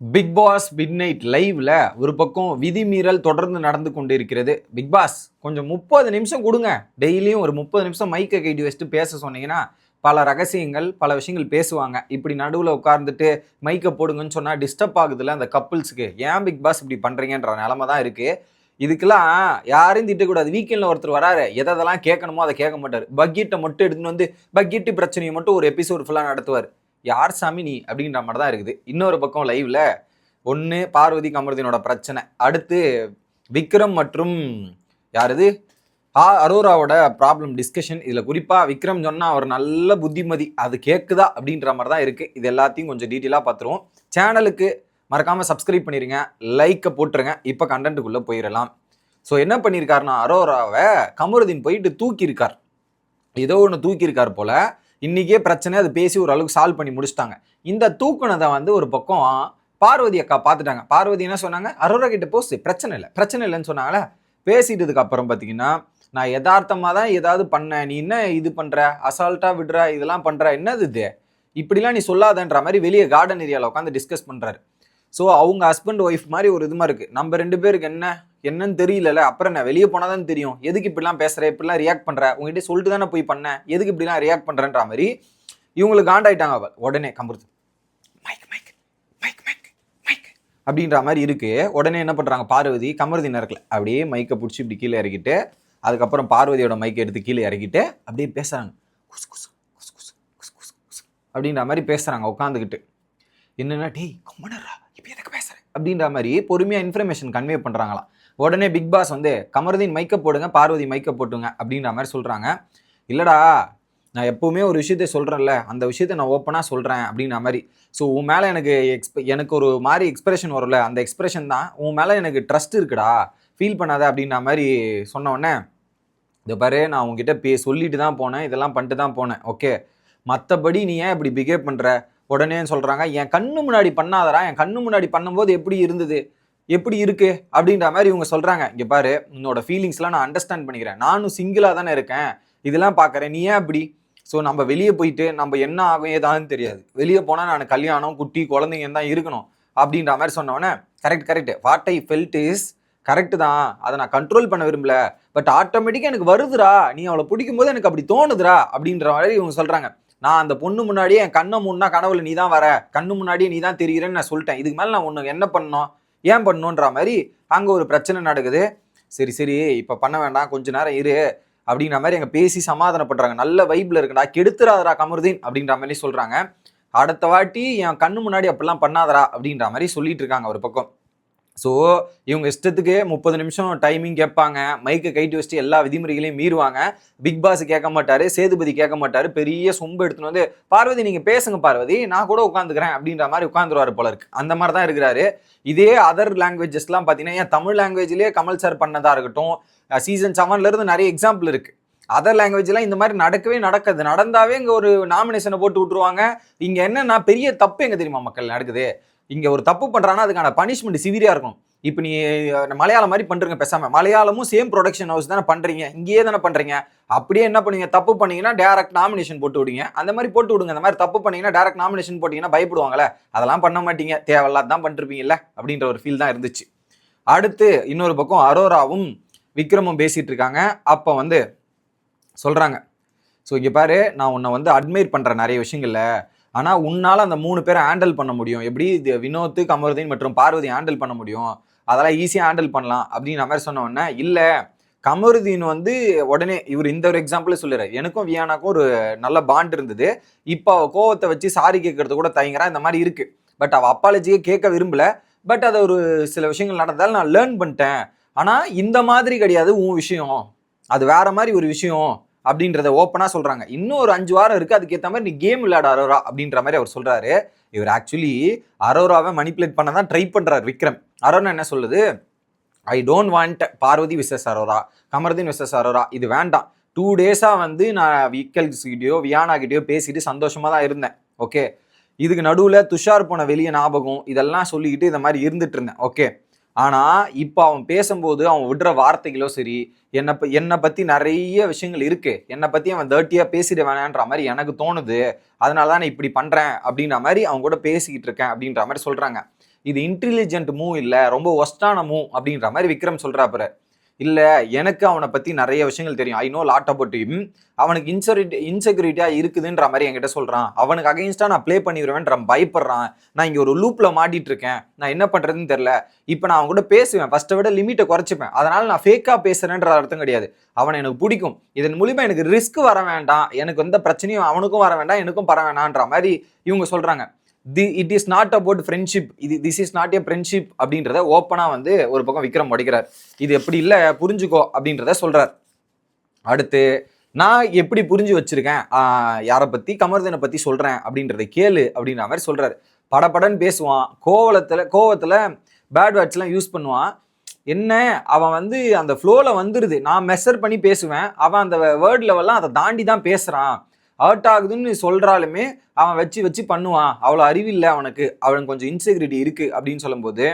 Big pass mid night லைவ்ல ஒரு பக்கம் விதிமீறல் தொடர்ந்து நடந்து கொண்டு இருக்கிறது பிக் பாஸ் கொஞ்சம் முப்பது நிமிஷம் கொடுங்க. டெய்லியும் ஒரு முப்பது நிமிஷம் மைக்கை கைடி வச்சுட்டு பேச சொன்னீங்கன்னா பல ரகசியங்கள் பல விஷயங்கள் பேசுவாங்க. இப்படி நடுவில் உட்கார்ந்துட்டு மைக்கை போடுங்கன்னு சொன்னால் டிஸ்டர்ப் ஆகுதுல்ல அந்த கப்புள்ஸுக்கு ஏன் பிக் பாஸ் இப்படி பண்ணுறீங்கன்ற நிலமை தான் இருக்குது இதுக்கெல்லாம் யாரையும் திட்டக்கூடாது வீக்கெண்டில் ஒருத்தர் வராரு. எதெல்லாம் கேட்கணுமோ அதை கேட்க மாட்டார். பக்கெட்டை மட்டும் எடுத்துன்னு வந்து பக்கெட்டு பிரச்சனையை மட்டும் ஒரு எபிசோடு ஃபுல்லாக நடத்துவார். யார் சாமி நீ அப்படின்ற மாதிரி தான் இருக்குது. இன்னொரு பக்கம் லைவ்ல ஒன்று பார்வதி கமருதீனோட பிரச்சனை. அடுத்து விக்ரம் மற்றும் யாரது ஆ அரோராவோட ப்ராப்ளம் டிஸ்கஷன் இதில் குறிப்பாக விக்ரம் சொன்னால் அவர் நல்ல புத்திமதி. அது கேட்குதா அப்படின்ற மாதிரி தான் இருக்குது இது எல்லாத்தையும் கொஞ்சம் டீட்டெயிலாக பார்த்துருவோம். சேனலுக்கு மறக்காமல் சப்ஸ்கிரைப் பண்ணிடுங்க லைக்கை போட்டுருங்க. இப்போ கண்டென்ட்டுக்குள்ளே போயிடலாம் ஸோ என்ன பண்ணியிருக்காருன்னா அரோராவை கமருதீன் போயிட்டு தூக்கியிருக்கார். ஏதோ ஒன்று தூக்கியிருக்கார் போல். இன்றைக்கே பிரச்சனை அது பேசி ஒரு அளவுக்கு சால்வ் பண்ணி முடிச்சிட்டாங்க. இந்த தூக்குனதை வந்து ஒரு பக்கம் பார்வதி அக்கா பார்த்துட்டாங்க. பார்வதி என்ன சொன்னாங்க? அரோரா கிட்ட போஸ்ட் பிரச்சனை இல்லை பிரச்சனை இல்லைன்னு சொன்னாங்களே. பேசிட்டதுக்கு அப்புறம் பார்த்தீங்கன்னா நான் யதார்த்தமாக தான் ஏதாவது பண்ணேன். நீ என்ன இது பண்ணுற அசால்ட்டாக விடுற? இதெல்லாம் பண்ணுற என்னது இது? இப்படிலாம் நீ சொல்லாதன்ற மாதிரி வெளியே கார்டன் ஏரியாவில் உட்காந்து டிஸ்கஸ் பண்ணுறாரு ஸோ அவங்க ஹஸ்பண்ட் ஒய்ஃப் மாதிரி ஒரு இதுமா இருக்குது நம்ம ரெண்டு பேருக்கு என்ன என்னன்னு தெரியலல. அப்புறம் என்ன வெளியே போனால் தான் தெரியும். எதுக்கு இப்படிலாம் பேசுகிற இப்படிலாம் ரியாக்ட் பண்ணுற உங்ககிட்ட சொல்லிட்டு தானே போய் பண்ணேன் எதுக்கு இப்படிலாம் ரியாக்ட் பண்ணுறன்ற மாதிரி இவங்களுக்கு காண்டாயிட்டாங்க அவள். உடனே கம்புறது mic mic mic mic mic அப்படின்ற மாதிரி இருக்குது உடனே என்ன பண்ணுறாங்க பார்வதி கமருதி நேரத்தில் அப்படியே மைக்கை பிடிச்சி இப்படி கீழே இறக்கிட்டு அதுக்கப்புறம் பார்வதியோட மைக்கை எடுத்து கீழே இறக்கிட்டு அப்படியே பேசுகிறாங்க குஸ் குஸ் குசு குசு குசு குசு அப்படின்ற மாதிரி பேசுகிறாங்க உட்காந்துக்கிட்டு என்னென்னா டேய் கம்மனரா அப்படின்ற மாதிரி பொறுமையாக இன்ஃபர்மேஷன் கன்வே பண்ணுறாங்களாம் உடனே பிக் பாஸ் வந்து கமருதீன் மைக்கை போடுங்க பார்வதி மைக்கை போட்டுங்க அப்படின்ற மாதிரி சொல்கிறாங்க இல்லைடா நான் எப்போவுமே ஒரு விஷயத்த சொல்கிறேன்ல அந்த விஷயத்த நான் ஓப்பனாக சொல்கிறேன் அப்படின்ற மாதிரி. ஸோ உன் மேலே எனக்கு எக்ஸ்ப எனக்கு ஒரு மாதிரி எக்ஸ்பிரஷன் வரும்ல அந்த எக்ஸ்பிரஷன் தான் உன் மேலே எனக்கு ட்ரஸ்ட் இருக்குடா ஃபீல் பண்ணாத அப்படின்ற மாதிரி சொன்ன உடனே பாரு நான் உங்ககிட்ட பே சொல்லிட்டு தான் போனேன் இதெல்லாம் பண்ணிட்டு தான் போனேன் ஓகே மற்றபடி நீ ஏன் இப்படி பிஹேவ் பண்ணுற உடனே சொல்கிறாங்க என் கண்ணு முன்னாடி பண்ணாதடா என் கண்ணு முன்னாடி பண்ணும்போது எப்படி இருந்தது? எப்படி இருக்கு? அப்படின்ற மாதிரி இவங்க சொல்கிறாங்க இங்கே பாரு உன்னோட ஃபீலிங்ஸ்லாம் நான் அண்டர்ஸ்டாண்ட் பண்ணிக்கிறேன். நானும் சிங்கிளாக தானே இருக்கேன். இதெல்லாம் பார்க்குறேன் நீ ஏன் அப்படி ஸோ நம்ம வெளியே போயிட்டு நம்ம என்ன ஆகும் ஏதான்னு தெரியாது. வெளியே போனால் நான் கல்யாணம் குட்டி குழந்தைங்க தான் இருக்கணும். அப்படின்ற மாதிரி சொன்னோடனே correct correct what I felt is correct தான். அதை நான் கண்ட்ரோல் பண்ண விரும்பல. பட் ஆட்டோமேட்டிக்காக எனக்கு வருதுடா. நீ அவளை பிடிக்கும் போது எனக்கு அப்படி தோணுதுடா. அப்படின்ற மாதிரி இவங்க சொல்கிறாங்க நான் அந்த பொண்ணு முன்னாடியே என் கண்ணை முன்னா கனவுல நீ தான் வர. கண்ணு முன்னாடியே நீ தான் தெரிகிறேன்னு நான் சொல்லிட்டேன். இதுக்கு மேலே நான் ஒன்று என்ன பண்ணணும்? ஏன் பண்ணுன்ற மாதிரி அங்கே ஒரு பிரச்சனை நடக்குது. சரி சரி இப்போ பண்ண வேண்டாம். கொஞ்ச நேரம் இரு அப்படின்ற மாதிரி எங்கள் பேசி சமாதானப்படுறாங்க நல்ல வைப்பில் இருக்குடா. கெடுத்துறாதரா கமருதீன் அப்படின்ற மாதிரி சொல்கிறாங்க அடுத்த வாட்டி என் கண்ணு முன்னாடி அப்படிலாம் பண்ணாதடா அப்படின்ற மாதிரி சொல்லிட்டு இருக்காங்க ஒரு பக்கம். ஸோ இவங்க இஷ்டத்துக்கு முப்பது நிமிஷம் டைமிங் கேட்பாங்க. மைக்கை கைட்டு வச்சுட்டு எல்லா விதிமுறைகளையும் மீறுவாங்க. பிக் பாஸ் கேட்க மாட்டாரு சேதுபதி கேட்க மாட்டாரு. பெரிய சொம்பு எடுத்துன்னு வந்து பார்வதி நீங்க பேசுங்க பார்வதி நான் கூட உட்காந்துக்கிறேன் அப்படின்ற மாதிரி உட்காந்துருவாரு போல இருக்கு. அந்த மாதிரி தான் இருக்கிறாரு. இதே அதர் லாங்குவேஜஸ்லாம் பார்த்தீங்கன்னா ஏன் தமிழ் லாங்குவேஜ்லேயே கமல் சார் பண்ணதா இருக்கட்டும் சீசன் செவன்ல இருந்து நிறைய எக்ஸாம்பிள் இருக்கு. அதர் லாங்குவேஜ்லாம் இந்த மாதிரி நடக்கவே நடக்காது. நடந்தாவே இங்கே ஒரு நாமினேஷனை போட்டு விட்டுருவாங்க. இங்கே என்னன்னா பெரிய தப்பு எங்கே தெரியுமா மக்கள் நடக்குது? இங்கே ஒரு தப்பு பண்ணுறான்னா அதுக்கான பனிஷ்மெண்ட் சிவியராக இருக்கும் இப்போ நீ மலையாளம் மாதிரி பண்ணுறங்க பேசாமல் மலையாளமும் சேம் ப்ரொடக்ஷன் ஹவுஸ் தானே பண்ணுறீங்க இங்கேயே தானே பண்ணுறீங்க அப்படியே என்ன பண்ணுங்க தப்பு பண்ணீங்கன்னா டேரக்ட் நாமினேஷன் போட்டு விடுங்க. அந்த மாதிரி போட்டு விடுங்க. அந்த மாதிரி தப்பு பண்ணீங்கன்னா டேரக்ட் நாமினேஷன் போட்டிங்கன்னா பயப்படுவாங்களே அதெல்லாம் பண்ண மாட்டீங்க. தேவையில்லாத தான் பண்ணிருப்பீங்கல்ல அப்படின்ற ஒரு ஃபீல் தான் இருந்துச்சு. அடுத்து இன்னொரு பக்கம் அரோராவும் விக்ரமும் பேசிகிட்டு இருக்காங்க. அப்போ வந்து சொல்கிறாங்க ஸோ இங்கே பாரு நான் உன்னை வந்து அட்மைர் பண்ணுற நிறைய விஷயங்களில். ஆனால் உன்னால் அந்த மூணு பேரை ஹேண்டில் பண்ண முடியும். எப்படி இது வினோத் கமருதீன் மற்றும் பார்வதி ஹேண்டில் பண்ண முடியும்? அதெல்லாம் ஈஸியாக ஹேண்டில் பண்ணலாம் அப்படின்னு மாதிரி சொன்ன உடனே இல்லை கமருதீன் வந்து உடனே இவர் இந்த ஒரு எக்ஸாம்பிளே சொல்லுறாரு. எனக்கும் வியானாக்கும் ஒரு நல்ல பாண்ட் இருந்தது. இப்போ அவள் கோவத்தை வச்சு சாரி கேட்கறது கூட தயங்குறா இந்த மாதிரி இருக்கு. பட் அவள் அப்பாலஜியே கேட்க விரும்பல. பட் அதை ஒரு சில விஷயங்கள் நடந்தாலும் நான் லேர்ன் பண்ணிட்டேன். ஆனால் இந்த மாதிரி கிடையாது உன் விஷயம். அது வேற மாதிரி ஒரு விஷயம். அப்படின்றத ஓப்பனாக சொல்கிறாங்க இன்னும் ஒரு அஞ்சு வாரம் இருக்குது அதுக்கேற்ற மாதிரி நீ கேம் விளையாட அரோரா அப்படின்ற மாதிரி அவர் சொல்கிறாரு இவர் ஆக்சுவலி அரோராவை மணிப்புலேட் பண்ண தான் ட்ரை பண்ணுறாரு விக்ரம். அரோரா என்ன சொல்லுது? I don't want Parvathi versus Aurora. Kamarudheen versus Aurora. இது வேண்டாம். டூ டேஸாக வந்து நான் விக்கல்ஸ்கிட்டயோ வியானா கிட்டயோ பேசிட்டு சந்தோஷமாக தான் இருந்தேன். ஓகே இதுக்கு நடுவில் துஷார் போன வெளியே ஞாபகம் இதெல்லாம் சொல்லிக்கிட்டு இந்த மாதிரி இருந்துட்டு இருந்தேன். ஓகே ஆனால் இப்போ அவன் பேசும்போது அவன் விடுற வார்த்தைகளோ சரி என்னை ப என்னை பற்றி நிறைய விஷயங்கள் இருக்குது என்னை பற்றி அவன் தேர்ட்டியாக பேசிட வேணான்ற மாதிரி எனக்கு தோணுது. அதனால தான் நான் இப்படி பண்ணுறேன் அப்படின்ற மாதிரி அவங்க கூட பேசிக்கிட்டு இருக்கேன் அப்படின்ற மாதிரி சொல்கிறாங்க இது இன்டெலிஜென்ட் மூவ் இல்லை ரொம்ப ஒஸ்டான மூவ் அப்படின்ற மாதிரி விக்ரம் சொல்கிறாப்புற இல்லை எனக்கு அவனை பற்றி நிறைய விஷயங்கள் தெரியும். I know lot about him அவனுக்கு இன்செக்யூரிட்டி இன்செக்யூரிட்டியாக இருக்குதுன்ற மாதிரி என்கிட்ட சொல்கிறான் அவனுக்கு அகைன்ஸ்டா நான் ப்ளே பண்ணிடுவேன்ற பயப்படுறான். நான் இங்கே ஒரு லூப்பில் மாட்டிட்டு இருக்கேன். நான் என்ன பண்ணுறதுன்னு தெரியல. இப்போ நான் அவன் கூட பேசுவேன் ஃபஸ்ட்டை விட லிமிட்டை குறைச்சிப்பேன். அதனால் நான் ஃபேக்காக பேசுகிறேன்ற அர்த்தம் கிடையாது. அவனை எனக்கு பிடிக்கும். இதன் மூலிமா எனக்கு ரிஸ்க் வர வேண்டாம். எனக்கு எந்த பிரச்சனையும் அவனுக்கும் வர வேண்டாம். எனக்கும் வர வேண்டான்ற மாதிரி இவங்க சொல்கிறாங்க the it is not about friendship இது this is not a friendship அப்படின்றத ஓப்பனாக வந்து ஒரு பக்கம் விக்ரம் உடைக்கிறார். இது எப்படி இல்லை புரிஞ்சுக்கோ அப்படின்றத சொல்கிறார் அடுத்து நான் எப்படி புரிஞ்சு வச்சிருக்கேன்? யாரை பற்றி கமர்தனை பற்றி சொல்கிறேன் அப்படின்றத கேளு அப்படின்ற மாதிரி சொல்கிறார் படபடன்னு பேசுவான். கோவலத்தில் கோவத்தில் பேட் வேர்ட்ஸ்லாம் யூஸ் பண்ணுவான். என்ன அவன் வந்து அந்த ஃப்ளோவில் வந்துடுது நான் மெஷர் பண்ணி பேசுவேன். அவன் அந்த வேர்ட் லெவல்லாம் அதை தாண்டி தான் பேசுகிறான் ஹர்ட் ஆகுதுன்னு சொல்கிறாலுமே அவன் வச்சு வச்சு பண்ணுவான். அவ்வளோ அறிவில்லை அவனுக்கு. அவனுக்கு கொஞ்சம் இன்செக்யூரிட்டி இருக்குது அப்படின்னு சொல்லும்போது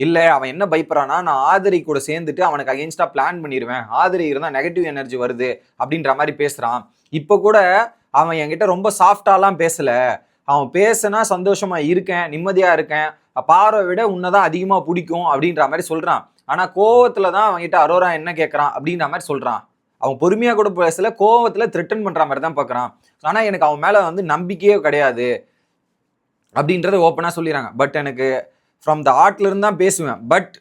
இல்லை அவன் என்ன பயப்படுறான்னா நான் ஆதரி கூட சேர்ந்துட்டு அவனுக்கு அகேன்ஸ்டாக பிளான் பண்ணிடுவேன் ஆதரி இருந்தால் நெகட்டிவ் எனர்ஜி வருது அப்படின்ற மாதிரி பேசுகிறான் இப்போ கூட அவன் என்கிட்ட ரொம்ப சாஃப்டாலாம் பேசலை. அவன் பேசுனா சந்தோஷமாக இருக்கேன் நிம்மதியாக இருக்கேன். பாறை விட உன்னதான் அதிகமாக பிடிக்கும் அப்படின்ற மாதிரி சொல்கிறான் ஆனால் கோவத்தில் தான் அவன்கிட்ட அரோரா என்ன கேட்குறான் அப்படின்ற மாதிரி சொல்கிறான் அவன் பொறுமையாக கூட பேசல கோவத்தில் த்ரெட்டன் பண்ணுற மாதிரி தான் பார்க்குறான் ஆனால் எனக்கு அவன் மேலே வந்து நம்பிக்கையே கிடையாது அப்படின்றத ஓப்பனாக சொல்லிடுறாங்க. பட் எனக்கு ஃப்ரம் த ஆர்ட்லேருந்து தான் பேசுவேன். பட்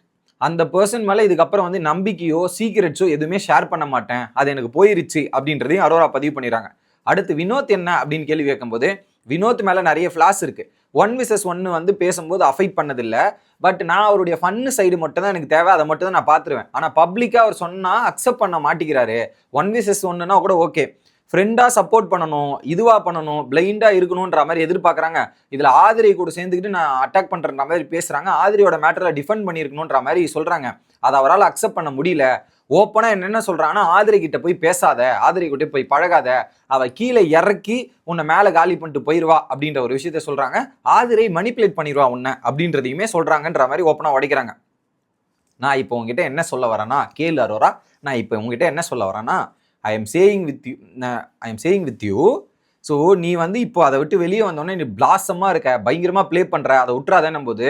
அந்த பர்சன் மேலே இதுக்கப்புறம் வந்து நம்பிக்கையோ சீக்கிரட்ஸோ எதுவுமே ஷேர் பண்ண மாட்டேன். அது எனக்கு போயிருச்சு அப்படின்றதையும் அரோரா பதிவு பண்ணிடுறாங்க. அடுத்து வினோத் என்ன அப்படின்னு கேள்வி கேட்கும்போது வினோத் மேலே நிறைய ஃப்ளாஸ் இருக்குது ஒன் விசஸ் ஒன்று வந்து பேசும்போது அஃபைட் பண்ணதில்லை. பட் நான் அவருடைய ஃபன்னு சைடு மட்டும் தான் எனக்கு தேவை. அதை மட்டும் தான் நான் பார்த்துருவேன். ஆனால் பப்ளிக்காக அவர் சொன்னால் அக்செப்ட் பண்ண மாட்டேங்கிறாரு. ஒன் விசஸ் ஒன்றுனா கூட ஓகே ஃப்ரெண்டாக சப்போர்ட் பண்ணணும் இதுவாக பண்ணணும் பிளைண்டாக இருக்கணுன்ற மாதிரி எதிர்பார்க்குறாங்க. இதில் ஆதிரை கூட சேர்ந்துக்கிட்டு நான் அட்டாக் பண்ணுறன்ற மாதிரி பேசுகிறாங்க ஆதிரியோட மேட்டரில் டிஃபெண்ட் பண்ணியிருக்கணுன்ற மாதிரி சொல்கிறாங்க அதை அவரால் அக்செப்ட் பண்ண முடியல. ஓப்பனாக என்னென்ன சொல்கிறான்னா ஆதிரை கிட்ட போய் பேசாத ஆதிரை கிட்ட போய் பழகாத அவள் கீழே இறக்கி உன்னை மேலே காலி பண்ணிட்டு போயிடுவா அப்படின்ற ஒரு விஷயத்த சொல்கிறாங்க ஆதிரை மணிப்புலேட் பண்ணிடுவா உன்னை அப்படின்றதையுமே சொல்கிறாங்கன்ற மாதிரி ஓப்பனாக உடைக்கிறாங்க. நான் இப்போ உங்ககிட்ட என்ன சொல்ல வரேன்னா கேளு அரோரா. நான் இப்போ உங்ககிட்ட என்ன சொல்ல வரேன்னா I am saying with you I am saying with you so நீ வந்து இப்போ அதை விட்டு வெளியே வந்தோடனே நீ பிளாசமாக இருக்க பயங்கரமாக ப்ளே பண்ணுற அதை விட்டுறாதேன்னும் போது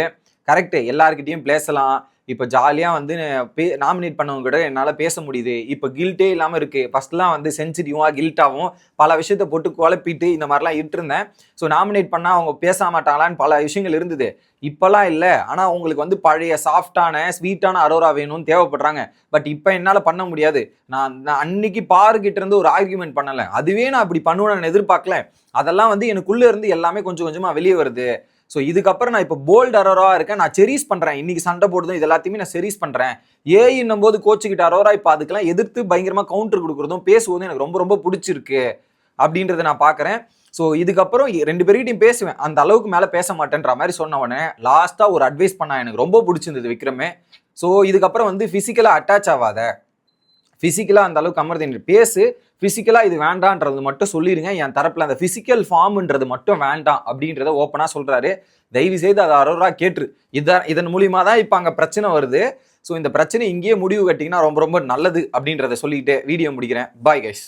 கரெக்டு எல்லாருக்கிட்டையும் பேசலாம். இப்போ ஜாலியாக வந்து பே நாமினேட் பண்ணவங்க கூட என்னால் பேச முடியுது. இப்போ கில்ட்டே இல்லாமல் இருக்குது ஃபஸ்ட்லாம் வந்து சென்சிட்டிவாக கில்ட்டாகவும் பல விஷயத்தை போட்டு குழப்பிட்டு இந்த மாதிரிலாம் இருந்திருந்தேன். ஸோ நாமினேட் பண்ணால் அவங்க பேச மாட்டாங்களான்னு பல விஷயங்கள் இருந்தது. இப்போலாம் இல்லை. ஆனால் உங்களுக்கு வந்து பழைய சாஃப்டான ஸ்வீட்டான அரோரா வேணும்னு தேவைப்படுறாங்க. பட் இப்போ என்னால் பண்ண முடியாது. நான் நான் அன்னைக்கு பாருக்கிட்ட இருந்து ஒரு ஆர்கியூமெண்ட் பண்ணலை. அதுவே நான் அப்படி பண்ணுவேன்னு எதிர்பார்க்கல. அதெல்லாம் வந்து எனக்குள்ளே இருந்து எல்லாமே கொஞ்சம் கொஞ்சமாக வெளியே வருது. ஸோ இதுக்கப்புறம் நான் இப்போ போல்ட் அரோரா இருக்கேன். நான் செரீஸ் பண்ணுறேன் இன்னைக்கு சண்டை போடுறதும் இது எல்லாத்தையுமே நான் செரீஸ் பண்ணுறேன் ஏஇன்னும் போது கோச்சுக்கிட்ட அரோரா இப்போ அதுக்கெல்லாம் எதிர்த்து பயங்கரமாக கவுண்டர் கொடுக்குறதும் பேசுவதும் எனக்கு ரொம்ப ரொம்ப பிடிச்சிருக்கு அப்படின்றத நான் பார்க்குறேன் ஸோ இதுக்கப்புறம் ரெண்டு பேர்கிட்டையும் பேசுவேன். அந்த அளவுக்கு மேலே பேச மாட்டேன்ற மாதிரி சொன்ன உடனே லாஸ்ட்டாக ஒரு அட்வைஸ் பண்ணா எனக்கு ரொம்ப பிடிச்சிருந்தது விக்ரமே. ஸோ இதுக்கப்புறம் வந்து ஃபிசிக்கலாக அட்டாச் ஆகாத. ஃபிசிக்கலாக அந்த அளவுக்கு அமர்ந்து பேசு. ஃபிசிக்கலாக இது வேண்டான்றது மட்டும் சொல்லிடுங்க என் தரப்பில் அந்த ஃபிசிக்கல் ஃபார்ம்ன்றது மட்டும் வேண்டாம் அப்படின்றத ஓப்பனாக சொல்கிறாரு தயவு செய்து அதை அரோரா கேட்டுரு. இதான் இதன் மூலியமாக தான் இப்போ அங்கே பிரச்சனை வருது. ஸோ இந்த பிரச்சனை இங்கேயே முடிவு கட்டிங்கன்னா ரொம்ப ரொம்ப நல்லது அப்படின்றத சொல்லிக்கிட்டு வீடியோ முடிக்கிறேன். Bye guys